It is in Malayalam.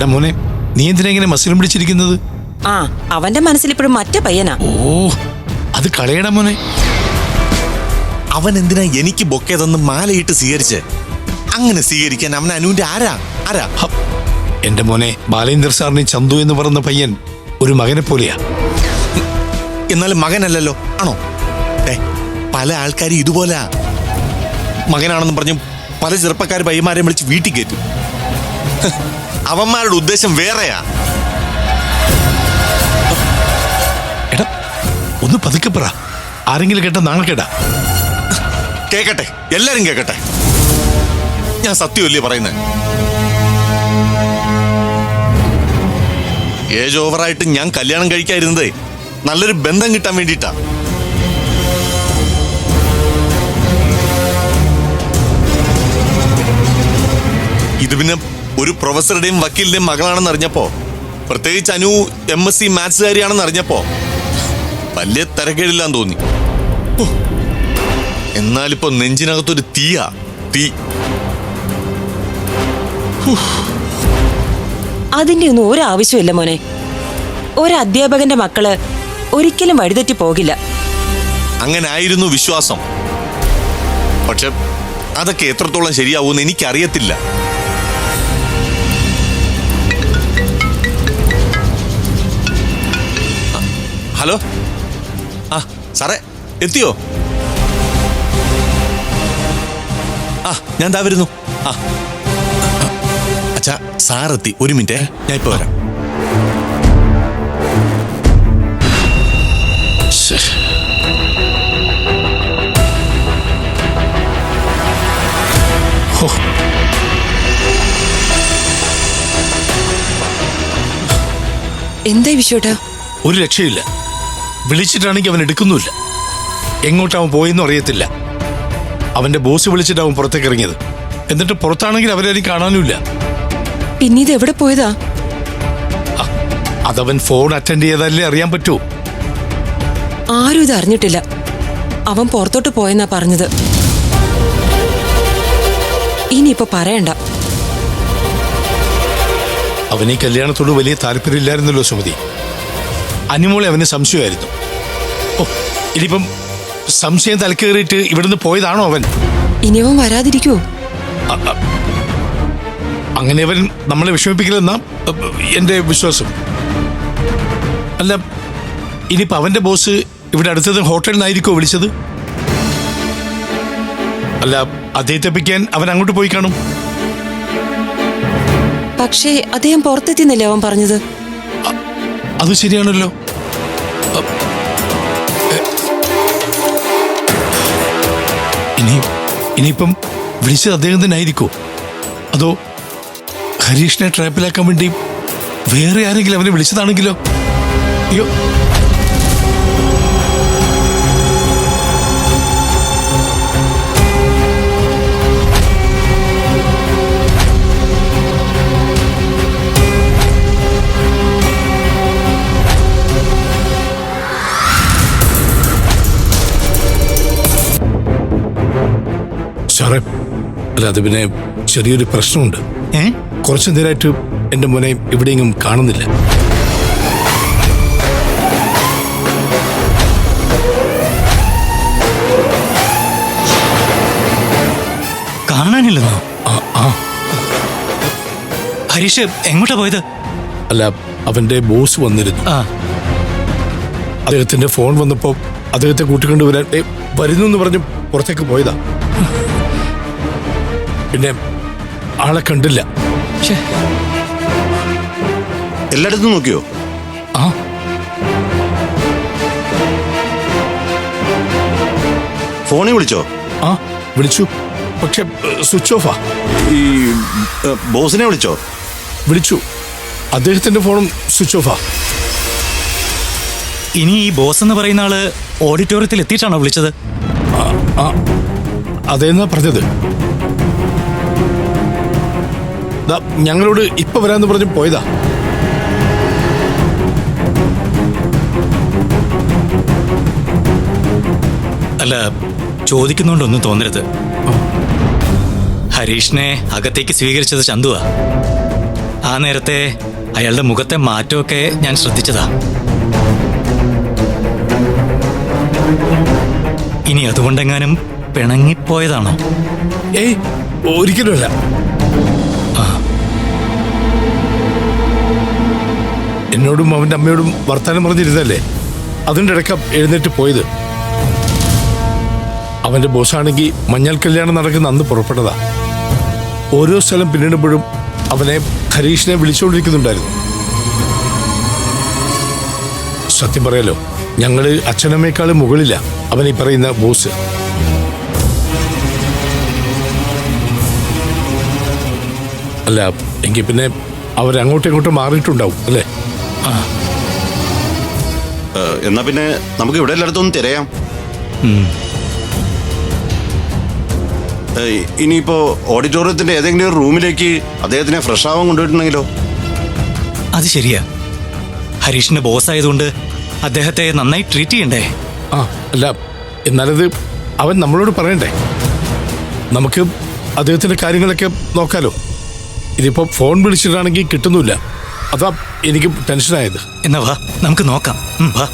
എടാ മോനെ നീ എന്തിനാ ഇങ്ങനെ മസിലും പിടിച്ചിരിക്കുന്നത്? ആ അവന്റെ മനസ്സിൽ ഇപ്പോഴും മറ്റേ പയ്യനാ. ഓ അത് കളയടാ മോനെ. അവൻ എന്തിനാ എനിക്ക് ബൊക്കെ തന്ന് മാലയിട്ട് സ്വീകരിച്ച്? അങ്ങനെ സ്വീകരിക്കാൻ അവൻ അനുവിന്റെ ആരാ? ആരാ? എന്റെ മോനെ ബാലേന്ദ്ര സാറിനെ ചന്തു എന്ന് പറയുന്ന പയ്യൻ ഒരു മകനെ പോലെയാ. എന്നാലും മകനല്ലല്ലോ ആണോ? പല ആൾക്കാരും ഇതുപോലെ. മകനാണെന്ന് പറഞ്ഞു പല ചെറുപ്പക്കാർ പയ്യന്മാരെ വിളിച്ച് വീട്ടിൽ കയറ്റും. അവന്മാരുടെ ഉദ്ദേശം വേറെയാ. എടാ ഒന്ന് പതുക്കെ പറ. ആരെങ്കിലും കേട്ട നാണക്കേടാ കേക്കട്ടെ എല്ലാരും കേക്കട്ടെ. ഞാൻ സത്യമല്ലേ പറയുന്നത് ഏജ് ഓവറായിട്ട് ഞാൻ കല്യാണം കഴിക്കാതിരുന്നത് നല്ലൊരു ബന്ധം കിട്ടാൻ വേണ്ടിയിട്ടാ. ഇത് പിന്നെ ഒരു പ്രൊഫസറുടെയും വക്കീലിന്റെയും മകളാണെന്ന് അറിഞ്ഞപ്പോ പ്രത്യേകിച്ച് അനു എം എസ് സി മാത്സുകാരിയാണെന്ന് അറിഞ്ഞപ്പോ വലിയ തിരക്കേടില്ലാന്ന് തോന്നി. എന്നാലിപ്പോ നെഞ്ചിനകത്തൊരു തീയാ തീ. അതിന്റെ ഒന്നും ഒരു ആവശ്യമില്ല മോനെ. ഒരു അധ്യാപകന്റെ മക്കൾ ഒരിക്കലും വഴിതെറ്റി പോകില്ല. അങ്ങനെ ആയിരുന്നു വിശ്വാസം. പക്ഷെ അതൊക്കെ എത്രത്തോളം ശരിയാവുമെന്ന് എനിക്കറിയത്തില്ല. ഹലോ? ആ സാറേ എത്തിയോ? ആ ഞാൻ താ വരുന്നു. ആ. അച്ഛാ സാറെത്തി. ഒരു മിനിറ്റ് ഞാൻ ഇപ്പൊ വരാം. എന്തായി വിശോട്ടാ എന്താ വിഷയോട്ടാ ഒരു രക്ഷയില്ല. വിളിച്ചിട്ടാണെങ്കിൽ അവൻ എടുക്കുന്നുമില്ല. എങ്ങോട്ടവൻ പോയെന്നും അറിയത്തില്ല. അവന്റെ ബോസ് വിളിച്ചിട്ട് അവൻ പുറത്തേക്ക് ഇറങ്ങിയത്. എന്നിട്ട് പുറത്താണെങ്കിൽ അവരാരും കാണാനുമില്ല. പിന്നെ ഇത് എവിടെ പോയതാ? അതവൻ ഫോൺ അറ്റൻഡ് ചെയ്തല്ലേ അറിയാൻ പറ്റൂ. ആരും ഇത് അറിഞ്ഞിട്ടില്ല. അവൻ പുറത്തോട്ട് പോയെന്നാ പറഞ്ഞത്. ഇനിയിപ്പോ പറയണ്ട. അവന് ഈ കല്യാണത്തോട് വലിയ താല്പര്യമില്ലായിരുന്നല്ലോ സുമതി. അനിമോളെ അവന് സംശയമായിരുന്നു. ഓ ഇനിയിപ്പം സംശയം തലക്കേറിയിട്ട് ഇവിടുന്ന് പോയതാണോ അവൻ? ഇനിയവൻ വരാതിരിക്കോ അ- അ- അങ്ങനെ അവൻ നമ്മളെ വിഷമിപ്പിക്കില്ലെന്നാ എന്റെ എന്റെ വിശ്വാസം. അല്ല ഇനിയിപ്പോ അവന്റെ ബോസ് ഇവിടെ അടുത്തത് ഹോട്ടലിൽ നിന്നായിരിക്കോ വിളിച്ചത്? അല്ല അദ്ദേഹത്തെ പിക്കാൻ അവൻ അങ്ങോട്ട് പോയി കാണും. പക്ഷേ അദ്ദേഹം പുറത്തെത്തിന്നല്ലേ അവൻ പറഞ്ഞത്? അത് ശരിയാണല്ലോ. ഇനി ഇനിയിപ്പം വിളിച്ചത് അദ്ദേഹം തന്നെ ആയിരിക്കോ അതോ ഹരീഷിനെ ട്രാപ്പിലാക്കാൻ വേണ്ടി വേറെ ആരെങ്കിലും അവനെ വിളിച്ചതാണെങ്കിലോ? അയ്യോ സാറേ അല്ല അത് പിന്നെ ചെറിയൊരു പ്രശ്നമുണ്ട്. ഏ? കുറച്ചു നേരമായിട്ട് എന്റെ മോനെ എവിടെയെങ്കിലും കാണുന്നില്ല. കാണാനില്ലെന്നോ? ഹരീഷ് എങ്ങോട്ടാ പോയത്? അല്ല അവന്റെ ബോസ് വന്നിരുന്നു. അദ്ദേഹത്തിന്റെ ഫോൺ വന്നപ്പോ അദ്ദേഹത്തെ കൂട്ടിക്കൊണ്ടുവരാൻ വരുന്നു എന്ന് പറഞ്ഞ് പുറത്തേക്ക് പോയതാ. പിന്നെ ആളെ കണ്ടില്ല. എല്ലായിടത്തും നോക്കിയോ? ആ. ഫോണിൽ വിളിച്ചോ? ആ വിളിച്ചു. പക്ഷെ സ്വിച്ച് ഓഫാ. ഈ ബോസിനെ വിളിച്ചോ? വിളിച്ചു. അദ്ദേഹത്തിന്റെ ഫോണും സ്വിച്ച് ഓഫാ. ഇനി ഈ ബോസ് എന്ന് പറയുന്ന ആൾ ഓഡിറ്റോറിയത്തിൽ എത്തിയിട്ടാണോ വിളിച്ചത്? ആ. അതേന്നാ പറഞ്ഞത്? ഞങ്ങളോട് ഇപ്പൊ വരാന്ന് പറഞ്ഞ് പോയതാ. അല്ല ചോദിക്കുന്നോണ്ടൊന്നും തോന്നരുത്. ഹരീഷിനെ അകത്തേക്ക് സ്വീകരിച്ചത് ചന്തുവാ. ആ നേരത്തെ അയാളുടെ മുഖത്തെ മാറ്റമൊക്കെ ഞാൻ ശ്രദ്ധിച്ചതാ. ഇനി അതുകൊണ്ടെങ്ങാനും പിണങ്ങിപ്പോയതാണോ? ഏയ് ഒരിക്കലുമല്ല. എന്നോടും അവന്റെ അമ്മയോടും വർത്തമാനം പറഞ്ഞിരുന്നല്ലേ അതിന്റെ ഇടയ്ക്ക് എഴുന്നേറ്റ് പോയത്. അവന്റെ ബോസാണെങ്കിൽ മഞ്ഞൾ കല്യാണം നടക്കുന്ന അന്ന് പുറപ്പെട്ടതാ. ഓരോ സ്ഥലം പിന്നിടുമ്പോഴും അവനെ ഹരീഷിനെ വിളിച്ചുകൊണ്ടിരിക്കുന്നുണ്ടായിരുന്നു. സത്യം പറയാലോ ഞങ്ങൾ അച്ഛനമ്മയെക്കാളും മുകളില്ല അവൻ ഈ പറയുന്ന ബോസ്. അല്ല എങ്കിൽ പിന്നെ അവരങ്ങോട്ടും ഇങ്ങോട്ടും മാറിയിട്ടുണ്ടാവും അല്ലേ? എന്നാ പിന്നെ നമുക്ക് ഇവിടെ എല്ലായിടത്തും തിരയാം. ഇനിയിപ്പോ ഓഡിറ്റോറിയത്തിന്റെ ഏതെങ്കിലും ഒരു റൂമിലേക്ക് അദ്ദേഹത്തിനെ ഫ്രഷ് ആവാൻ കൊണ്ടുപോയിട്ടുണ്ടെങ്കിലോ അത് ശരിയാ. ഹരീഷിന്റെ ബോസ് ആയതുകൊണ്ട് അദ്ദേഹത്തെ നന്നായി ട്രീറ്റ് ചെയ്യണ്ടേ? ആ അല്ല എന്നാലത് അവൻ നമ്മളോട് പറയണ്ടേ? നമുക്ക് അദ്ദേഹത്തിന്റെ കാര്യങ്ങളൊക്കെ നോക്കാലോ. ഇതിപ്പോ ഫോൺ വിളിച്ചിട്ടാണെങ്കിൽ കിട്ടുന്നില്ല അതാ എനിക്ക് ടെൻഷനായത് എന്നാ വാ നമുക്ക് നോക്കാം. വാ.